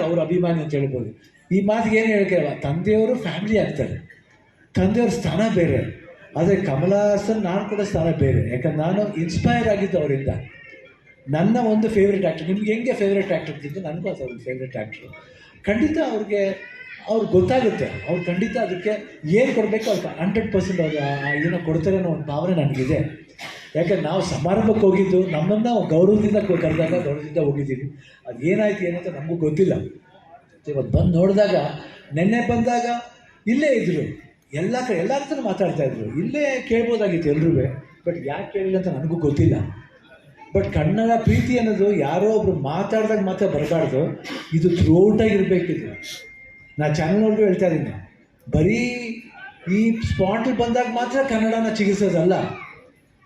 ಅವ್ರ ಅಭಿಮಾನಿ ಅಂತ ಹೇಳ್ಬೋದು. ಈ ಮಾತಿಗೆ ಏನು ಹೇಳ್ಕೇವ ತಂದೆಯವರು ಫ್ಯಾಮಿಲಿ ಆಗ್ತಾರೆ. ತಂದೆಯವ್ರ ಸ್ಥಾನ ಬೇರೆ. ಆದರೆ ಕಮಲ ಹಾಸನ್ ನಾನು ಕೂಡ ಸ್ಥಾನ ಬೇರೆ. ಯಾಕಂದ್ರೆ ನಾನು ಇನ್ಸ್ಪೈರ್ ಆಗಿದ್ದು ಅವರಿಂದ. ನನ್ನ ಒಂದು ಫೇವ್ರೆಟ್ ಆ್ಯಕ್ಟರ್ ನಿಮ್ಗೆ ಹೆಂಗೆ ಫೇವ್ರೆಟ್ ಆ್ಯಕ್ಟರ್ ಇದ್ದು ನನಗೂ ಅದು ಒಂದು ಫೇವ್ರೆಟ್ ಆ್ಯಕ್ಟ್ರು ಖಂಡಿತ ಅವ್ರಿಗೆ ಅವ್ರಿಗೆ ಗೊತ್ತಾಗುತ್ತೆ. ಅವ್ರು ಖಂಡಿತ ಅದಕ್ಕೆ ಏನು ಕೊಡಬೇಕು ಅವ್ರಿಗೆ ಹಂಡ್ರೆಡ್ ಪರ್ಸೆಂಟ್ ಅವ್ರು ಏನೋ ಕೊಡ್ತಾರೆ ಅನ್ನೋ ಒಂದು ಭಾವನೆ ನನಗಿದೆ. ಯಾಕಂದ್ರೆ ನಾವು ಸಮಾರಂಭಕ್ಕೆ ಹೋಗಿದ್ದು, ನಮ್ಮನ್ನು ನಾವು ಗೌರವದಿಂದ ಕರೆದಾಗ ಗೌರವದಿಂದ ಹೋಗಿದ್ದೀವಿ. ಅದು ಏನಾಯ್ತು, ಏನಂತ ನಮಗೂ ಗೊತ್ತಿಲ್ಲ. ಇವತ್ತು ಬಂದು ನೋಡಿದಾಗ, ನೆನ್ನೆ ಬಂದಾಗ ಇಲ್ಲೇ ಇದ್ದರು ಎಲ್ಲ ಕಡೆ, ಎಲ್ಲ ಹತ್ರ ಮಾತಾಡ್ತಾ ಇದ್ರು. ಇಲ್ಲೇ ಕೇಳ್ಬೋದಾಗಿತ್ತು ಎಲ್ರೂ ಬಟ್ ಯಾಕೆ ಕೇಳಿಲ್ಲ ಅಂತ ನನಗೂ ಗೊತ್ತಿಲ್ಲ. ಬಟ್ ಕನ್ನಡ ಪ್ರೀತಿ ಅನ್ನೋದು ಯಾರೋ ಒಬ್ರು ಮಾತಾಡಿದಾಗ ಮಾತ್ರ ಬರಬಾರ್ದು. ಇದು ಥ್ರೂಔಟಾಗಿರ್ಬೇಕಿದ್ರು ನಾ ಚಾನಲ್ನವ್ರಿಗೂ ಹೇಳ್ತಾ ಇದ್ದೀನಿ ಬರೀ ಈ ಸ್ಪಾಟಿಗೆ ಬಂದಾಗ ಮಾತ್ರ ಕನ್ನಡನ ಚಿಗಿಸೋದಲ್ಲ.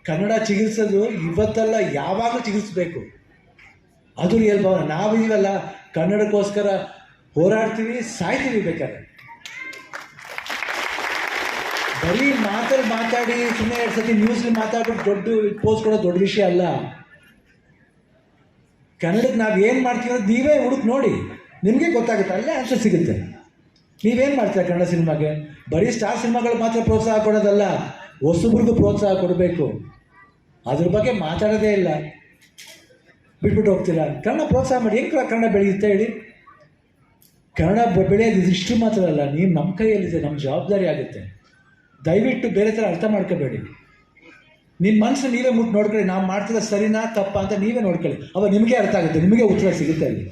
ಕನ್ನಡ ಚಿಕಿತ್ಸೋದು ಇವತ್ತಲ್ಲ ಯಾವಾಗಲೂ ಚಿಕಿತ್ಸಬೇಕು. ಅದು ರಿಯಲ್ ಭಾವನೆ. ನಾವಿದೀವಲ್ಲ ಕನ್ನಡಕ್ಕೋಸ್ಕರ ಹೋರಾಡ್ತೀವಿ, ಸಾಯ್ತೀವಿ ಬೇಕಾದ್ರೆ. ಬರೀ ಮಾತಲ್ಲಿ ಮಾತಾಡಿ ಸುಮ್ಮನೆ ಎರಡು ಸತಿ ನ್ಯೂಸ್ಲಿ ಮಾತಾಡ್ಬಿಟ್ಟು ದೊಡ್ಡ ಪೋಸ್ಟ್ ಕೊಡೋದು ದೊಡ್ಡ ವಿಷಯ ಅಲ್ಲ. ಕನ್ನಡಕ್ಕೆ ನಾವು ಏನು ಮಾಡ್ತೀವಿ ಅನ್ನೋದು ನೀವೇ ಹುಡುಕ್ ನೋಡಿ. ನಿಮಗೆ ಗೊತ್ತಾಗುತ್ತೆ, ಅಲ್ಲೇ ಆನ್ಸರ್ ಸಿಗುತ್ತೆ. ನೀವೇನು ಮಾಡ್ತೀರಾ ಕನ್ನಡ ಸಿನಿಮಾಗೆ? ಬರೀ ಸ್ಟಾರ್ ಸಿನಿಮಾಗಳು ಮಾತ್ರ ಪ್ರೋತ್ಸಾಹ ಕೊಡೋದಲ್ಲ, ಹೊಸಬ್ರಿಗೂ ಪ್ರೋತ್ಸಾಹ ಕೊಡಬೇಕು. ಅದ್ರ ಬಗ್ಗೆ ಮಾತಾಡೋದೇ ಇಲ್ಲ. ಬಿಟ್ಬಿಟ್ಟು ಹೋಗ್ತೀರಾ? ಕನ್ನಡ ಪ್ರೋತ್ಸಾಹ ಮಾಡಿ, ಹೆಂಗೆ ಕನ್ನಡ ಬೆಳೆಯುತ್ತೆ ಹೇಳಿ? ಕನ್ನಡ ಬೆಳೆಯೋದು ಇದಿಷ್ಟು ಮಾತ್ರ ಅಲ್ಲ ನೀವು ನಮ್ಮ ಕೈಯಲ್ಲಿದೆ ನಮ್ಮ ಜವಾಬ್ದಾರಿ ಆಗುತ್ತೆ. ದಯವಿಟ್ಟು ಬೇರೆ ಥರ ಅರ್ಥ ಮಾಡ್ಕೋಬೇಡಿ. ನಿಮ್ಮ ಮನಸ್ಸು ನೀವೇ ಮುಟ್ಟು ನೋಡ್ಕೊಳ್ಳಿ ನಾವು ಮಾಡ್ತಿರೋ ಸರಿನಾ, ತಪ್ಪ ಅಂತ ನೀವೇ ನೋಡ್ಕೊಳ್ಳಿ. ಅವಾಗ ನಿಮಗೆ ಅರ್ಥ ಆಗುತ್ತೆ, ನಿಮಗೆ ಉತ್ತರ ಸಿಗುತ್ತೆ ಅಲ್ಲಿ.